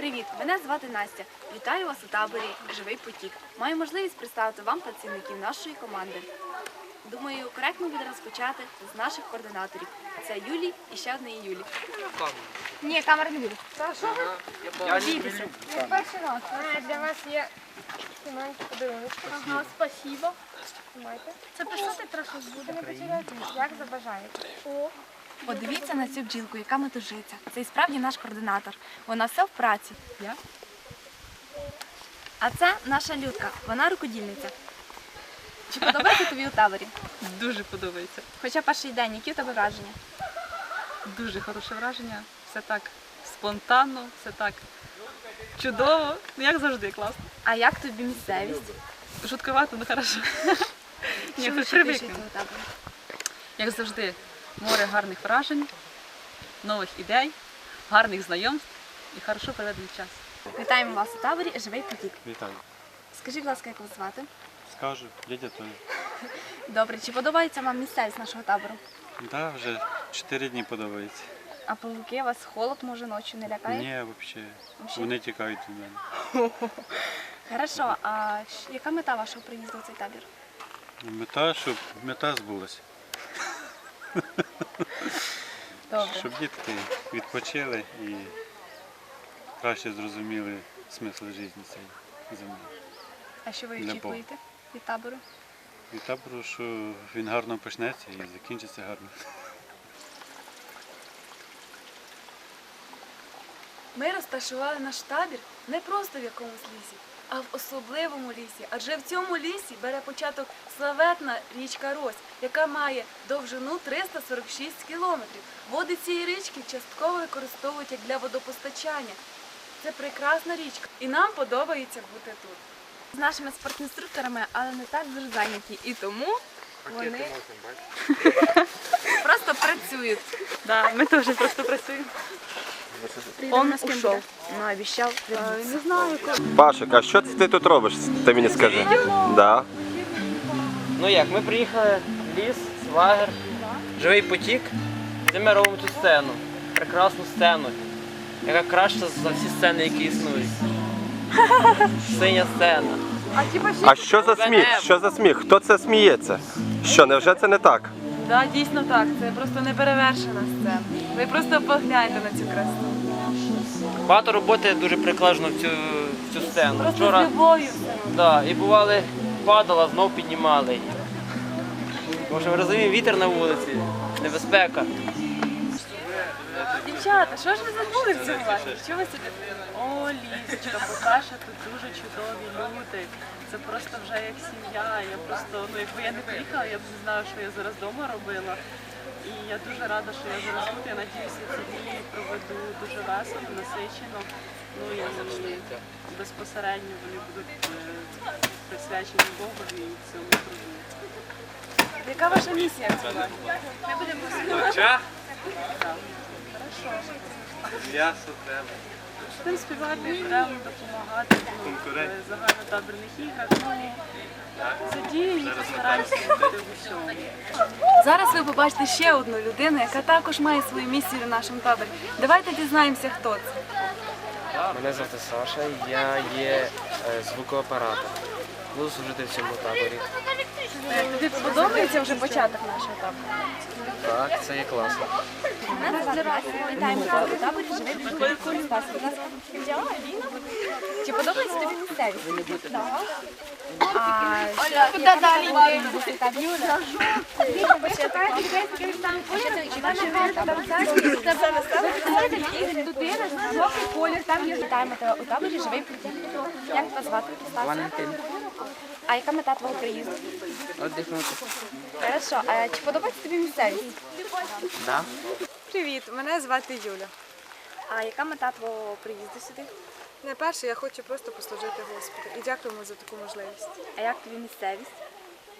Привіт, мене звати Настя. Вітаю вас у таборі Живий потік. Маю можливість представити вам працівників нашої команди. Думаю, коректно буде розпочати з наших координаторів. Це Юлі і ще однієї Юлі. Ні, камера не буде. Бійтеся. Перший раз. А, Для вас є маленький подарунок. Ага, спасибо. Тримайте. Це писати трохи буде, не потеряйте, як забажаєте. О, Подивіться на цю бджілку, яка метушиться. Це і справді наш координатор. Вона все в праці. Я? А це наша Людка. Вона рукодільниця. Чи подобається тобі у таборі? Дуже подобається. Хоча перший день, які у тебе враження? Дуже хороше враження. Все так спонтанно, все так чудово. Ну, як завжди, класно. А як тобі місцевість? Шутковато, ну хорошо. Ні, хоч ще привикнемо. у таборі? Як завжди, море гарних вражень, нових ідей, гарних знайомств і хорошо проведений час. Вітаємо вас у таборі Живий потік. Вітаю. Скажіть, будь ласка, як вас звати? Скажу, дядя Тоня. Добре, чи подобається вам місцевість нашого табору? Да, вже 4 дні подобається. А павуки вас холод може ночі не лякає? Ні, взагалі. Вообще? Вони тікають від мене. Хорошо, а яка мета вашого приїзду в цей табір? Мета, щоб мета збулася. Добре. Щоб дітки відпочили і краще зрозуміли смисл життя цієї землі. А що ви Для очікуєте від табору? Від табору, що він гарно почнеться і закінчиться гарно. Ми розташували наш табір не просто в якомусь лісі, а в особливому лісі. Адже в цьому лісі бере початок славетна річка Рось, яка має довжину 346 кілометрів. Води цієї річки частково використовують як для водопостачання. Це прекрасна річка, і нам подобається бути тут. З нашими спортінструкторами, але не так дуже зайняті. І тому вони просто працюють. Да, ми теж просто працюємо. Он ушов, но обещал. Не знаю, Пашик, а що ти тут робиш? Ти мені скажи. Да. Ну як, ми приїхали в ліс, лагер, живий потік, де ми робимо цю сцену. Прекрасну сцену, яка краща за всі сцени, які існують. Синя сцена. А що за сміх? Що за сміх? Хто це сміється? Що, невже це не так? Да, дійсно так. Це просто неперевершена сцена. Ви просто погляньте на цю красу. Багато роботи дуже прикладено в цю, в цю сцену. Вчора да, і бували, падала, знов піднімали її. Тому що ми розуміємо, вітер на вулиці, небезпека. Дівчата, що ж ви забули в цьому ваші? Що ви собі? О, Лізочка, Покаша, тут дуже чудові люди. Це просто вже як сім'я. Я просто, ну якби я не приїхала, я б не знала, що я зараз вдома робила. І я дуже рада, що я зараз тут. Я надіюся, ці дні проведу дуже весело, насичено. Ну і завжди безпосередньо вони будуть е, присвячені Богові і цьому труду. Яка ваша місія? Ми будемо М'ясо треба. Будемо співати, треба допомагати ну, Конкурент. в загальнотабірних іграх. Постараємося. Зараз ви побачите ще одну людину, яка також має свою місію в нашому таборі. Давайте дізнаємося, хто це. Мене звати Саша, я є е, звукооператором. Буду служити в цьому таборі. Е, Тобі подобається вже початок нашого табору? Так, це є класно. Вітаємо вас таборі живе Будь ласка. Чи подобається тобі місцевість? А куди далі? Юля. Вітаємо тебе у таборі живий потік. Як тебе звати? Валентин. А яка мета твого приїзду? Отдихнути. Хорошо. А чи подобається тобі місцевість? Да. Привіт, мене звати Юля. А яка мета твого приїзду сюди? Найперше я хочу просто послужити Господу і дякуємо за таку можливість. А як тобі місцевість?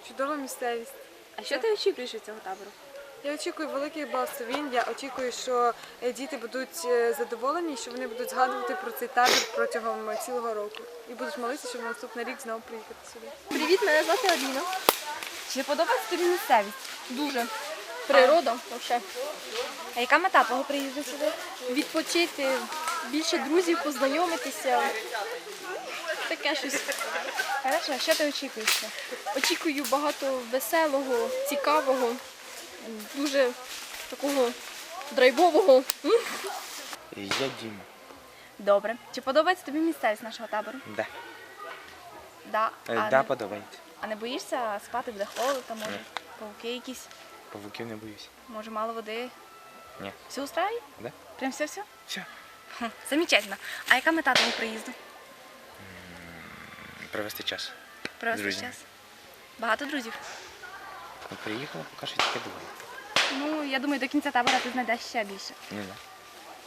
Чудова місцевість. А що ти очікуєш від цього табору? Я очікую великих благословінь. Я очікую, що е, діти будуть е, задоволені, що вони будуть згадувати про цей табір протягом е, цілого року і будуть молитися, щоб на наступний рік знову приїхати сюди. Привіт, мене звати Аліна. Чи подобається тобі місцевість? Дуже. Природа, взагалі. А яка мета твого приїзду сюди? Відпочити, більше друзів, познайомитися. Таке щось. Хорошо, що ти очікуєш? Очікую багато веселого, цікавого, дуже такого драйвового. Я Діма. Добре. Чи подобається тобі місцевість нашого табору? Да. Да. Е, А, да, не, подобається. а не боїшся спати буде холодно, там, може, пауки якісь, Павуків не боюсь. може мало води? Ні. Все устраиває? Да. Прям все-все? Все. Хм, Замечательно. А яка мета твого приїзду? Провести час. Провести Друзі. час. Багато друзів? Ну, приїхала, поки що тільки двоє. Ну, я думаю, до кінця табора ти знайдеш ще більше. Не знаю.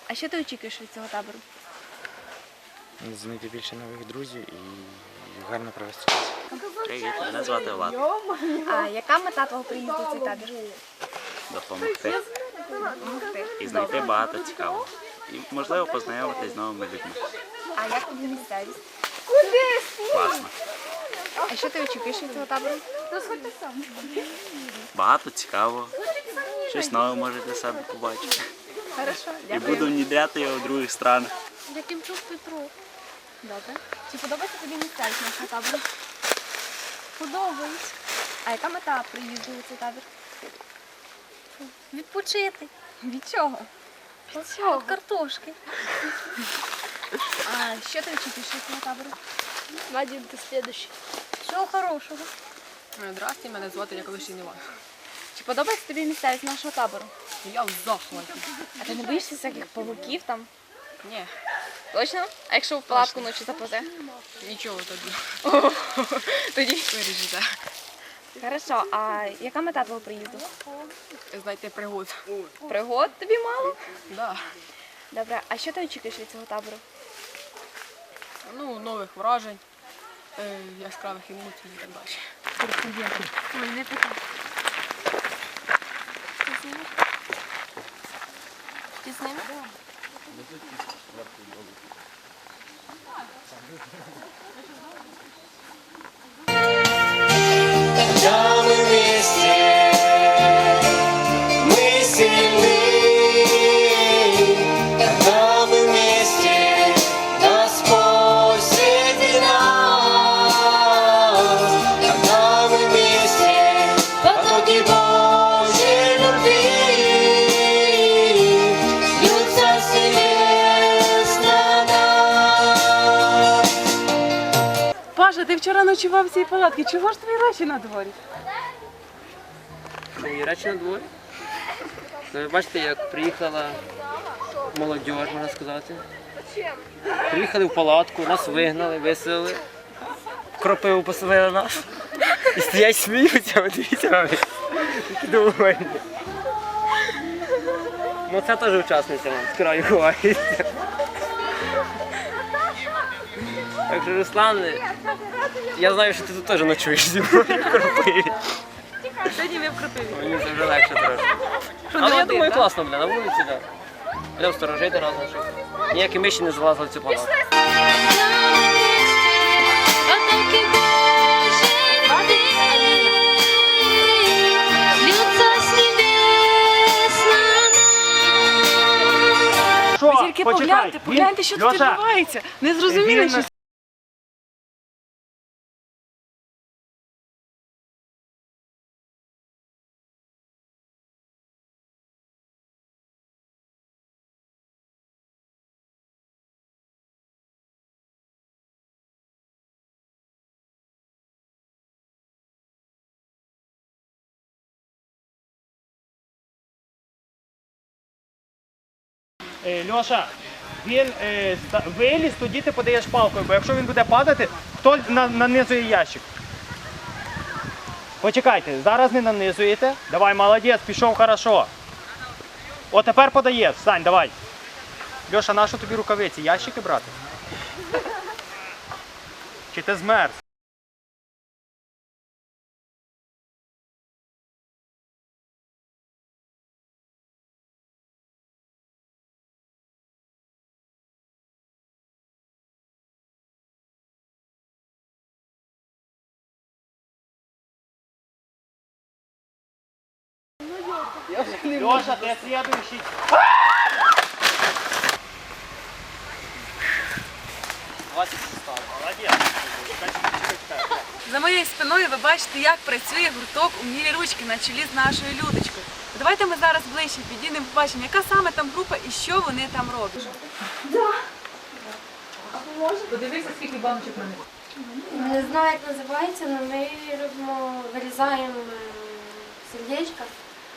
А що ти очікуєш від цього табору? Знайти більше нових друзів і гарно провести час. Привіт, мене звати Влад. А яка мета твого приїзду в цей табір? Допомогти Допомогти. і знайти багато цікавого. І можливо познайомитись з новими людьми. А як тобі місцевість? Класно. А що ти очікуєш від цього табору? Багато цікавого. Щось нове може для себе побачити. Хорошо, І дякую. буду внідряти його в других странах. Яким чув Петро? Добре. Чи подобається тобі місцевість нашого табору? Подобається. А яка мета приїзду у цей табір? Відпочити. Від чого? Від картошки. А що ти від цього табору? Надім, ти слідуючий. Всього хорошого. Здрасте, мене звати Яковишин Іван. Чи подобається тобі місцевість нашого табору? Я в захваті. А ти не боїшся всяких павуків там? Ні, Точно? А якщо в палатку ночі заповзе? нічого тоді. Тоді. Виріжете. Хорошо, а яка мета твого приїзду? Знайти пригод. Пригод тобі мало? Да. Добре, а що ти очікуєш від цього табору? Ну, нових вражень, е, яскравих емоцій і так далі. Ой, не питай. Ти з ними? Ти з John. Вчора ночував в цій палатці. Чого ж твої речі на дворі? Мої речі на дворі. Ну, ви бачите, як приїхала молодь, можна сказати. Приїхали в палатку, нас вигнали, виселили, кропиву поселили нас. І стоять сміються, от дивіться на них. Ну це теж учасниця вам з ховається. Так що, Руслан, я знаю, що ти тут теж ночуєш зі мною в кропиві. Сьогодні ви в Кропиві. Мені це вже легше трошки. Але я думаю, класно, бля, на вулиці, так. Будемо сторожити разом, щоб ніякі миші не залазили в цю нас. Ви тільки погляньте, погляньте, що тут відбувається. Не зрозуміли, що Е, Льоша, він е, ста- виліз, тоді ти подаєш палкою, бо якщо він буде падати, хто на- нанизує ящик? Почекайте, зараз не нанизуєте. Давай, молодець, пішов хорошо. О, тепер подаєш, встань, давай. Льоша, нащо тобі рукавиці? Ящики брати? Чи ти змерз? Льоша, ти слідуючий. За моєю спиною ви бачите, як працює гурток у мірі ручки на чолі з нашою Людочкою. Давайте ми зараз ближче підійдемо, побачимо, яка саме там група і що вони там роблять. Подивися, скільки баночок на них. Не знаю, як називається, але ми робимо, вирізаємо е, сердечка.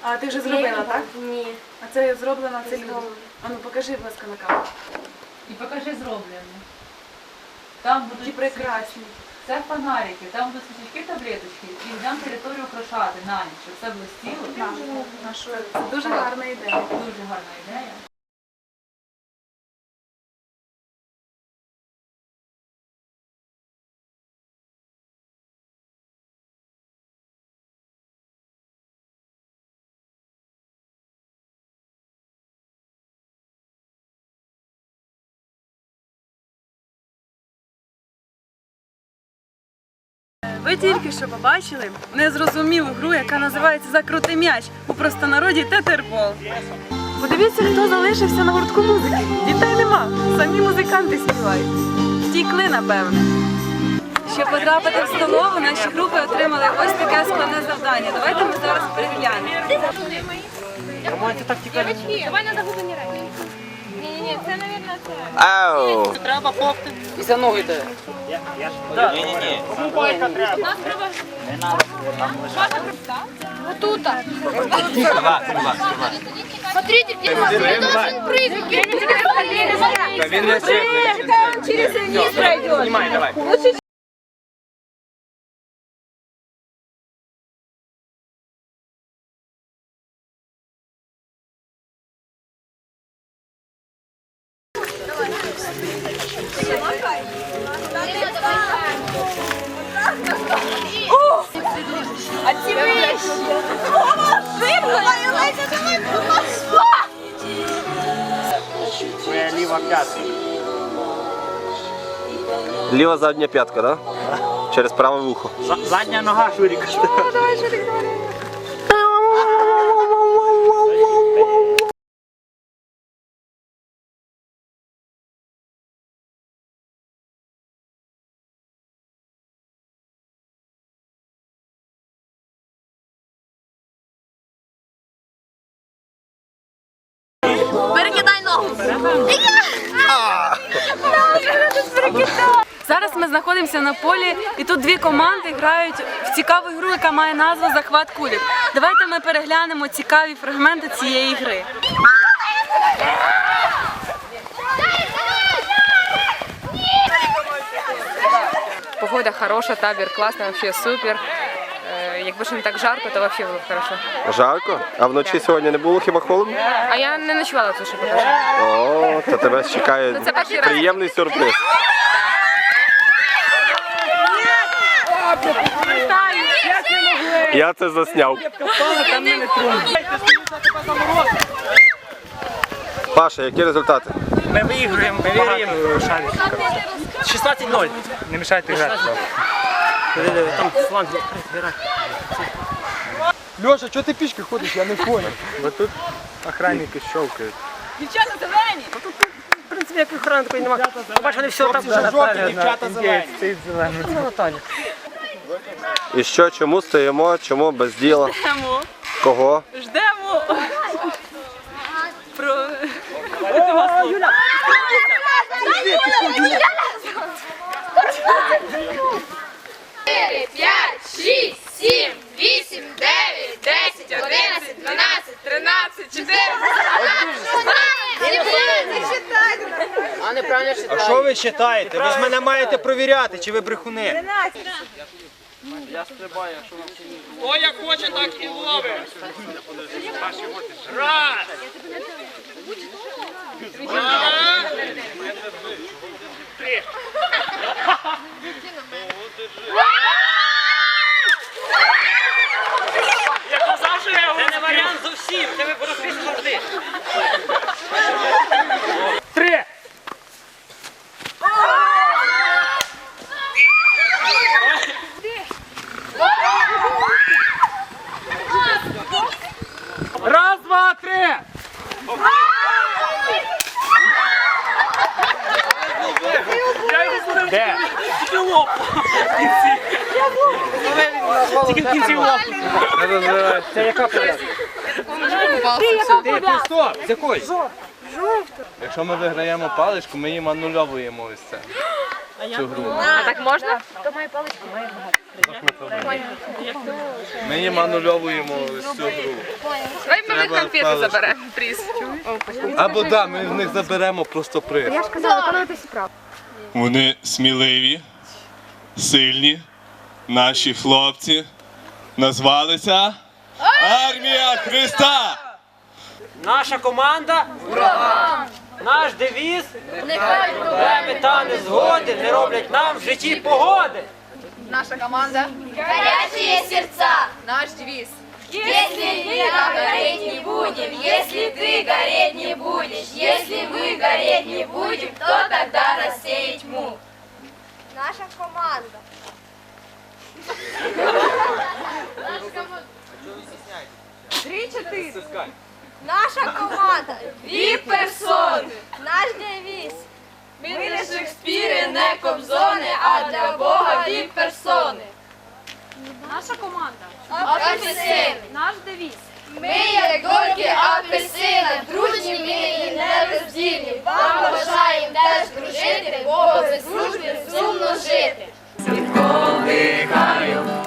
А ти вже зробила, так? Ні. А це зроблено, це люди. А ну покажи, будь ласка, на камеру. І покажи зроблено. Там будуть Які прекрасні. Це фонарики, там будуть свічки таблеточки і йдемо територію украшати на ніч, щоб все блистіло. Це дуже гарна ідея. Дуже гарна ідея. Ви тільки що побачили незрозумілу гру, яка називається Закрути м'яч у простонароді тетербол. Подивіться, хто залишився на гуртку музики. Дітей нема, самі музиканти співають. Втікли, напевне. Щоб потрапити в столову, наші групи отримали ось таке складне завдання. Давайте ми зараз переглянемо. Давай на загублені речі. Ні, ні, ні, це, мабуть, це. Ау! І за ноги йде. Ні-ні-ні. Кому байка треба? Нас треба. Отут. Смотрите, где он должен прыгать. Через низ пройдет. Знімай, давай. П'ятка. Ліва задня п'ятка, так? Через праве вухо. Задня нога Шурік. Перекидай ногу. Зараз ми знаходимося на полі, і тут дві команди грають в цікаву гру, яка має назву Захват кулік. Давайте ми переглянемо цікаві фрагменти цієї гри. Погода хороша, табір класний, вообще супер. Якби ж не так жарко, то вообще було б хорошо. Жарко? А вночі сьогодні не було хіба холодно? А я не ночувала тут, що покажу. О, то тебе чекає Ну, це перший раз. приємний сюрприз. Я це засняв. Паша, які результати? Ми виіграємо багато шансів. 16-0. Не мішайте грати. Там фланг відкритий. Льоша, чого ти пішки ходиш? Я не понял. Бо тут охранники щовкають. Дівчата зелені! В принципі, як охорони такої немає. Бач, вони все там Вже жовті, дівчата зелені. Ну, Наталя. І що, чому стоїмо, чому без діла? Ждемо, Кого? ждемо. Про... Чотири, читаєте? Ви ж мене маєте провіряти, чи ви брехуни. Я стрибаю, якщо вам. Хто як хоче, так і ловить. Раз. Це не варіант зовсім. Тебе розписано завжди. Три. Раз, два, три. Де? Тільки лоб. Тільки в кінці лоб. Це яка ти, стоп! З якої? Якщо ми виграємо паличку, ми їм анульовуємо ось це. Цю гру. А так можна? Ми їм анульовуємо ось цю гру. Давай ми в них конфети заберемо приз. Або да, ми в них заберемо просто приз. Я ж казала, виконуйте справу. Вони сміливі, сильні, наші хлопці назвалися Армія Христа! Наша команда Ураган. Наш девіз проблеми та незгоди не роблять нам в житті погоди. Наша команда. Горячие сердца. Наш девіз. Если мы гореть не будем, если ты гореть не будешь, если мы гореть не будем, то тогда рассеять тьму. Наша команда. Три-четыре. Наша команда. Дві персони. Наш девіз. Ми не Шекспіри, не Кобзони, а для Бога дві персони. Наша команда. Апельсини. Наш девіз. Ми як горки апельсини, дружні ми і нероздільні. Вам бажаємо теж дружити, подихаю.